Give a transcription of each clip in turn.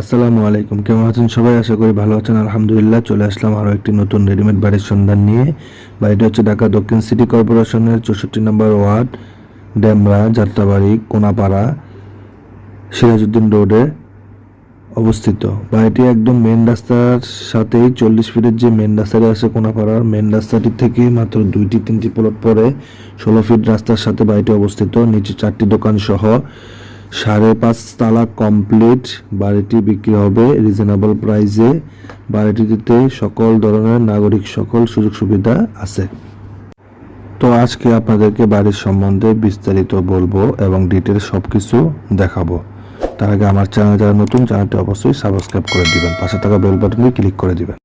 আসসালামু আলাইকুম। কেমন আছেন সবাই? আশা করি ভালো আছেন। আলহামদুলিল্লাহ, চলে আসলাম আরও একটি নতুন রেডিমেড বাড়ির সন্ধান নিয়ে। বাড়িটি হচ্ছে ঢাকা দক্ষিণ সিটি কর্পোরেশনের চৌষট্টি নম্বর ওয়ার্ড, ডেমরা, যাত্রাবাড়ি, কোনাপাড়া, সিরাজউদ্দিন রোডে অবস্থিত। বাড়িটি একদম মেন রাস্তার সাথেই চল্লিশ ফিটের যে মেন রাস্তাটি আছে কোনাপাড়ার মেন রাস্তাটি থেকে মাত্র দুইটি, তিনটি প্লট পরে ষোলো ফিট রাস্তার সাথে বাড়িটি অবস্থিত। নিচে চারটি দোকান সহ সাড়ে পাঁচ তালা কমপ্লিট বাড়িটি বিক্রি হবে রিজনেবল প্রাইসে বাড়িটিতে সকল ধরনের নাগরিক সকল সুযোগ সুবিধা আছে। তো আজকে আপনাদেরকে বাড়ির সম্বন্ধে বিস্তারিত বলব এবং ডিটেল সব কিছু দেখাবো। তার আগে আমার চ্যানেল যারা নতুন চ্যানেলটি অবশ্যই সাবস্ক্রাইব করে দিবেন। পাশে থাকা বেল বাটনে ক্লিক করে দিবেন।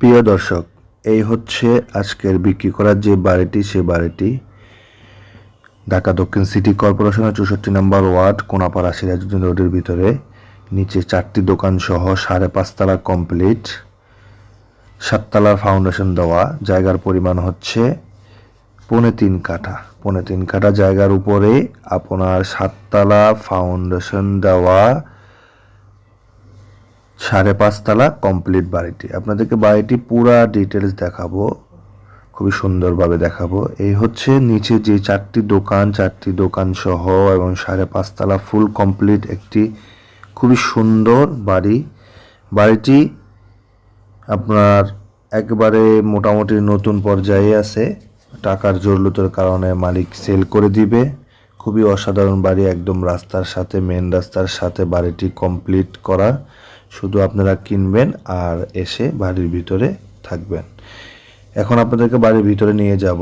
প্রিয় দর্শক এই হচ্ছে আজকের বিক্রি করার যে বাড়িটি, সে বাড়িটি ঢাকা দক্ষিণ সিটি কর্পোরেশনের চৌষট্টি নম্বর ওয়ার্ড, কোনাপাড়া সিরাজুদ্দিন রোডের ভিতরে। নিচে চারটি দোকান সহ সাড়ে পাঁচতলা কমপ্লিট। সাততলার ফাউন্ডেশন দেওয়া, জায়গার পরিমাণ হচ্ছে পৌনে তিন কাঠা। পৌনে তিন কাঠা জায়গার উপরে আপনার সাততলা ফাউন্ডেশন দেওয়া সাড়ে পাঁচতলা কমপ্লিট বাড়িটি। আপনাদেরকে বাড়িটি পুরা ডিটেলস দেখাবো, খুবই সুন্দরভাবে দেখাবো। এই হচ্ছে নিচে যে চারটি দোকান চারটি দোকান সহ এবং সাড়ে পাঁচতলা ফুল কমপ্লিট একটি খুবই সুন্দর বাড়ি। বাড়িটি আপনার একবারে মোটামুটি নতুন পর্যায়ে আছে। টাকার জরুরতের কারণে মালিক সেল করে দিবে। খুবই অসাধারণ বাড়ি, একদম রাস্তার সাথে মেন রাস্তার সাথে বাড়িটি কমপ্লিট করা। শুধু আপনারা কিনবেন আর এসে বাড়ির ভিতরে থাকবেন। এখন আপনাদেরকে বাড়ির ভিতরে নিয়ে যাব।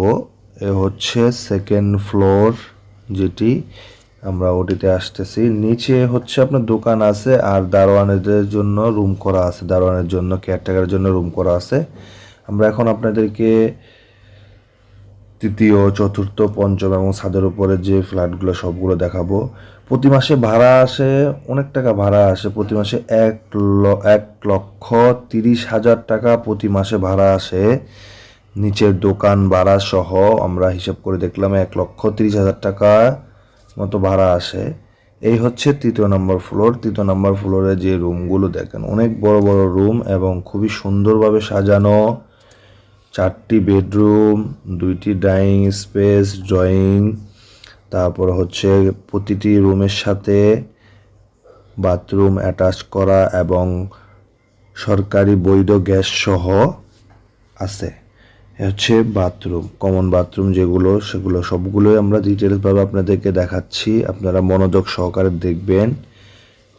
এ হচ্ছে সেকেন্ড ফ্লোর যেটি আমরা ওটিতে আসতেছি। নিচে হচ্ছে আপনার দোকান আছে আর দারোয়ানদের জন্য রুম করা আছে। দারোয়ানের জন্য কেয়ারটেকারের জন্য রুম করা আছে। আমরা এখন আপনাদেরকে তৃতীয়, চতুর্থ, পঞ্চম এবং ছাদের উপরে যে ফ্ল্যাটগুলো সবগুলো দেখাবো। প্রতি মাসে ভাড়া আসে, অনেক টাকা ভাড়া আসে। প্রতি মাসে এক এক লক্ষ তিরিশ হাজার টাকা প্রতি মাসে ভাড়া আসে। নিচের দোকান ভাড়া সহ আমরা হিসাব করে দেখলাম এক লক্ষ তিরিশ হাজার টাকা মতো ভাড়া আসে। এই হচ্ছে তৃতীয় নম্বর ফ্লোর। তৃতীয় নম্বর ফ্লোরে যে রুমগুলো দেখেন, অনেক বড় বড় রুম এবং খুবই সুন্দরভাবে সাজানো। চারটি বেডরুম, দুইটি ডাইনিং স্পেস, ড্রয়িং, তারপর হচ্ছে প্রতিটি রুমের সাথে বাথরুম অ্যাটাচ করা এবং সরকারি বৈধ গ্যাস সহ আছে। হচ্ছে বাথরুম, কমন বাথরুম যেগুলো, সেগুলো সবগুলোই আমরা ডিটেলসভাবে আপনাদেরকে দেখাচ্ছি। আপনারা মনোযোগ সহকারে দেখবেন।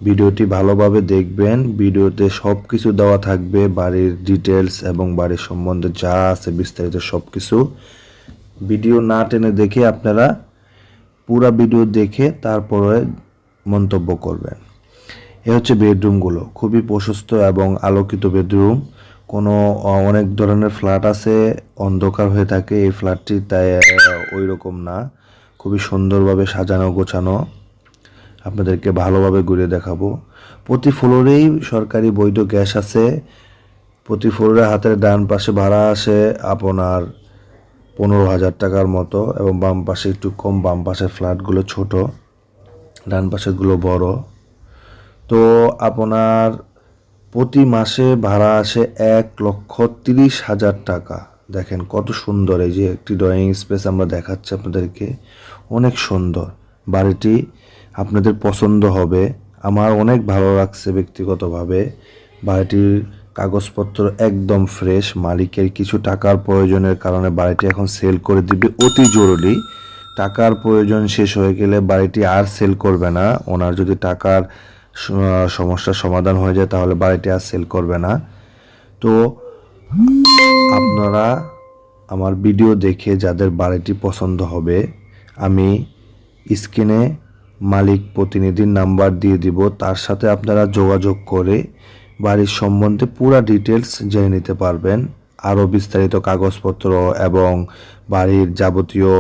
ভিডিওটি ভালোভাবে দেখবেন। ভিডিওতে সব কিছু দেওয়া থাকবে, বাড়ির ডিটেলস এবং বাড়ির সম্বন্ধে যা আছে বিস্তারিত সব কিছু ভিডিও না টেনে দেখে আপনারা পুরা ভিডিও দেখে তারপরে মন্তব্য করবেন। এ হচ্ছে বেডরুমগুলো। খুবই প্রশস্ত এবং আলোকিত বেডরুম। কোনো অনেক ধরনের ফ্ল্যাট আছে, অন্ধকার হয়ে থাকে। এই ফ্ল্যাটটি তাই ওই রকম না। খুবই সুন্দরভাবে সাজানো গোছানো। আপনাদেরকে ভালোভাবে ঘুরে দেখাবো। প্রতি ফ্লোরেই সরকারি বৈধ গ্যাস আছে। প্রতি ফ্লোরে হাতের ডান পাশে ভাড়া আসে আপনার পনেরো হাজার টাকার মতো এবং বাম পাশে একটু কম, বাম পাশের ফ্ল্যাটগুলো ছোট, ডান পাশেরগুলো বড়। তো আপনার প্রতি মাসে ভাড়া আসে এক লক্ষ তিরিশ হাজার টাকা। দেখেন কত সুন্দর এই যে একটি ড্রয়িং স্পেস আমরা দেখাচ্ছি আপনাদেরকে। অনেক সুন্দর। বাড়িটি আপনাদের পছন্দ হবে। আমার অনেক ভালো লাগছে ব্যক্তিগতভাবে। বাড়িটির কাগজপত্র একদম ফ্রেশ, মালিকের কিছু টাকার প্রয়োজনের কারণে বাড়িটি এখন সেল করে দিবে অতি জরুরি। টাকার প্রয়োজন শেষ হয়ে গেলে বাড়িটি আর সেল করবে না। ওনার যদি টাকার সমস্যার সমাধান হয়ে যায় তাহলে বাড়িটি আর সেল করবে না। তো আপনারা আমার ভিডিও দেখে যাদের বাড়িটি পছন্দ হবে, আমি স্ক্রিনে মালিক প্রতিনিধির নাম্বার দিয়ে দিব, তার সাথে আপনারা যোগাযোগ করে বাড়ির সম্বন্ধে পুরো ডিটেলস জেনে নিতে পারবেন। আরও বিস্তারিত কাগজপত্র এবং বাড়ির যাবতীয়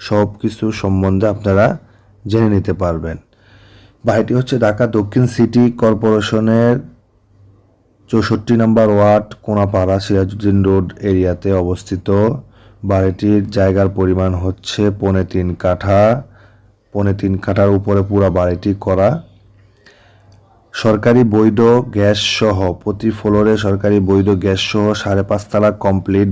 সব কিছু সম্বন্ধে আপনারা জেনে নিতে পারবেন। বাড়িটি হচ্ছে ঢাকা দক্ষিণ সিটি কর্পোরেশনের চৌষট্টি নম্বর ওয়ার্ড, কোনাপাড়া সিরাজউদ্দিন রোড এরিয়াতে অবস্থিত। বাড়িটির জায়গার পরিমাণ হচ্ছে পৌনে তিন কাঠা। পৌনে তিন কাঠার উপরে পুরো বাড়িটি করা। সরকারি বৈধ গ্যাস সহ, প্রতি ফ্লোরে সরকারি বৈধ গ্যাস সহ সাড়ে পাঁচতলা কমপ্লিট